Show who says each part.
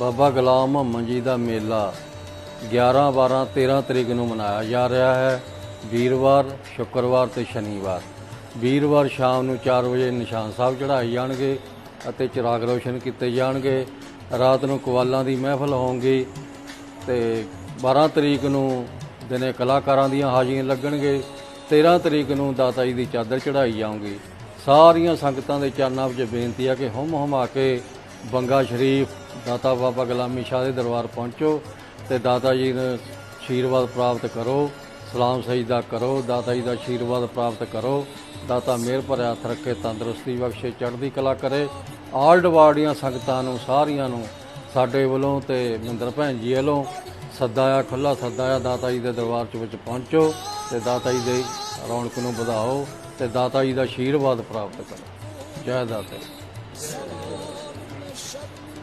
Speaker 1: ਬਾਬਾ ਗੁਲਾਮ ਮੁਹੰਮਦ ਜੀ ਦਾ ਮੇਲਾ 11 12 13 ਤਰੀਕ ਨੂੰ ਮਨਾਇਆ ਜਾ ਰਿਹਾ ਹੈ। ਵੀਰਵਾਰ, ਸ਼ੁੱਕਰਵਾਰ ਤੇ ਸ਼ਨੀਵਾਰ। ਵੀਰਵਾਰ ਸ਼ਾਮ ਨੂੰ 4 ਵਜੇ ਨਿਸ਼ਾਨ ਸਾਹਿਬ ਚੜਾਏ ਜਾਣਗੇ ਅਤੇ ਚਿਰਾਗ ਰੋਸ਼ਨ ਕੀਤੇ ਜਾਣਗੇ। ਰਾਤ ਨੂੰ ਕਵਾਲਾਂ ਦੀ ਮਹਿਫਲ ਹੋਊਗੀ ਤੇ 12 ਤਰੀਕ ਨੂੰ ਦਿਨੇ ਕਲਾਕਾਰਾਂ ਦੀਆਂ ਹਾਜ਼ਰੀਆਂ ਲੱਗਣਗੇ। 13 ਤਰੀਕ ਨੂੰ ਦਾਤਾ ਜੀ ਦੀ ਚਾਦਰ ਚੜਾਈ ਜਾਊਗੀ। ਸਾਰੀਆਂ ਸੰਗਤਾਂ ਦੇ ਚਰਨਾਂ ਵਿੱਚ ਬੇਨਤੀ ਆ ਕਿ ਹੁਮ ਆ ਕੇ ਬੰਗਾ ਸ਼ਰੀਫ, ਦਾਤਾ ਬਾਬਾ ਗੁਲਾਮੀ ਸ਼ਾਹ ਦੇ ਦਰਬਾਰ ਪਹੁੰਚੋ ਤੇ ਦਾਤਾ ਜੀ ਨੂੰ ਆਸ਼ੀਰਵਾਦ ਪ੍ਰਾਪਤ ਕਰੋ, ਸਲਾਮ ਸਜਦਾ ਕਰੋ, ਦਾਤਾ ਜੀ ਦਾ ਆਸ਼ੀਰਵਾਦ ਪ੍ਰਾਪਤ ਕਰੋ, ਦਾਤਾ ਮਿਹਰ ਭਰਿਆ ਹੱਥ ਰੱਖੇ, ਤੰਦਰੁਸਤੀ ਬਖਸ਼ੇ, ਚੜ੍ਹਦੀ ਕਲਾ ਕਰੇ, ਆਲ ਡਵਾਰਡੀਆਂ ਸੰਗਤਾਂ ਨੂੰ, ਸਾਰੀਆਂ ਨੂੰ ਸਾਡੇ ਵੱਲੋਂ ਤੇ ਮਿੰਦਰ ਭੈਣ ਜੀ ਵੱਲੋਂ ਸੱਦਾ ਆ ਖੁੱਲਾ ਸੱਦਾ ਆ, ਦਾਤਾ ਜੀ ਦੇ ਦਰਬਾਰ ਚ ਵਿੱਚ ਪਹੁੰਚੋ ਤੇ ਦਾਤਾ ਜੀ ਦੇ ਰੌਣਕ ਨੂੰ ਵਧਾਓ ਤੇ ਦਾਤਾ ਜੀ ਦਾ ਆਸ਼ੀਰਵਾਦ ਪ੍ਰਾਪਤ ਕਰੋ। ਜੈ ਦਾਤਾ